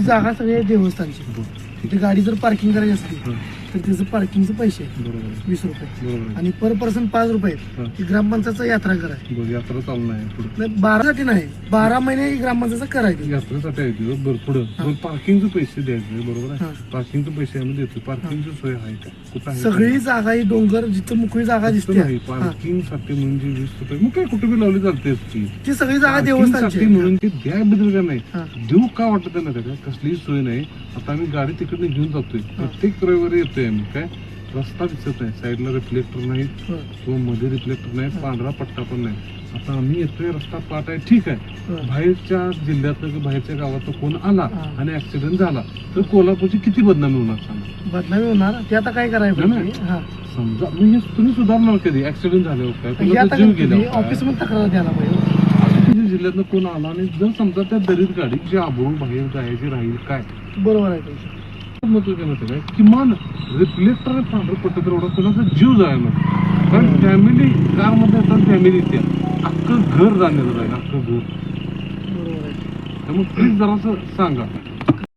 जागा सगळी देवस्थानची. तिथे गाडी जर पार्किंग करायची असली तर त्याचं पार्किंगचे पैसे आहेत. बरोबर. आहे. वीस रुपये. बरोबर. आणि पर पर्सन पाच रुपये हं. आहेत. ती ग्रामपंचायतचा यात्रा बरं यात्रा चालू नाही पुढे. नाही बारासाठी नाही. बारा महिने ही ग्रामपंचायतचा करायची. यात्रेसाठी आहे तिथं. बरं पुढं. पण पार्किंगचे पैसे द्यायचे बरोबर आहे? हां. पार्किंगचे पैसे आम्ही देतो पार्किंगची सोय आहे का? कुठं आहे? सगळी जागा ही डोंगर जिथं मोकळी जागा दिसते. नाही. हां. पार्किंगसाठी म्हणजे वीस रुपये. मग काय कुठे बी लावली चालते ती ती सगळी जागा Parking देवस्थानची साठी आहे. म्हणून ते द्याबद्दल का नाही. देऊ का वाटत नाही का? कसलीही सोय नाही. आता आम्ही गाडी तिकडे घेऊन जातोय. प्रत्येक रविवारी येतोय. आम्ही काय? रस्ता दिसत नाही साईडला रिफ्लेक्टर नाही हं. किंवा मध्ये रिफ्लेक्टर नाही पांढरा पट्टा पण नाही. आता आम्ही येतोय रस्ता पाट आहे ठीक आहे. हं. बाहेरच्या जिल्ह्यातलं किंवा बाहेरच्या गावात कोण आला हां. आणि ऍक्सिडेंट झाला तर कोल्हापूरची किती बदनामी होणार सांगा? बदनामी होणार? ते आता काय करायचं? हां. समजा म्हणजे तुम्ही सुधारणार कधी ऍक्सिडेंट झाल्यावर काय? हे आता जीव गेला ऑफिसमध्ये तक्रार द्यायला पाहिजे तुझ्या जिल्ह्यातनं कोण आला आणि जर समजा त्या दरीत गाडी जी आबळून बाहेर जायची राहील काय? बरोबर आहे तुमचं. महत्वाचं माहिती काय किमान रिफ्लेक्टर पांढरं पट्ट तर एवढा कोणाचा जीव जायला कारण फॅमिली कारमध्ये येतात फॅमिली त्या अख्खं घर जाण्याचं राहील अख्खं घर. त्यामुळे प्लीज जरासं सांगा.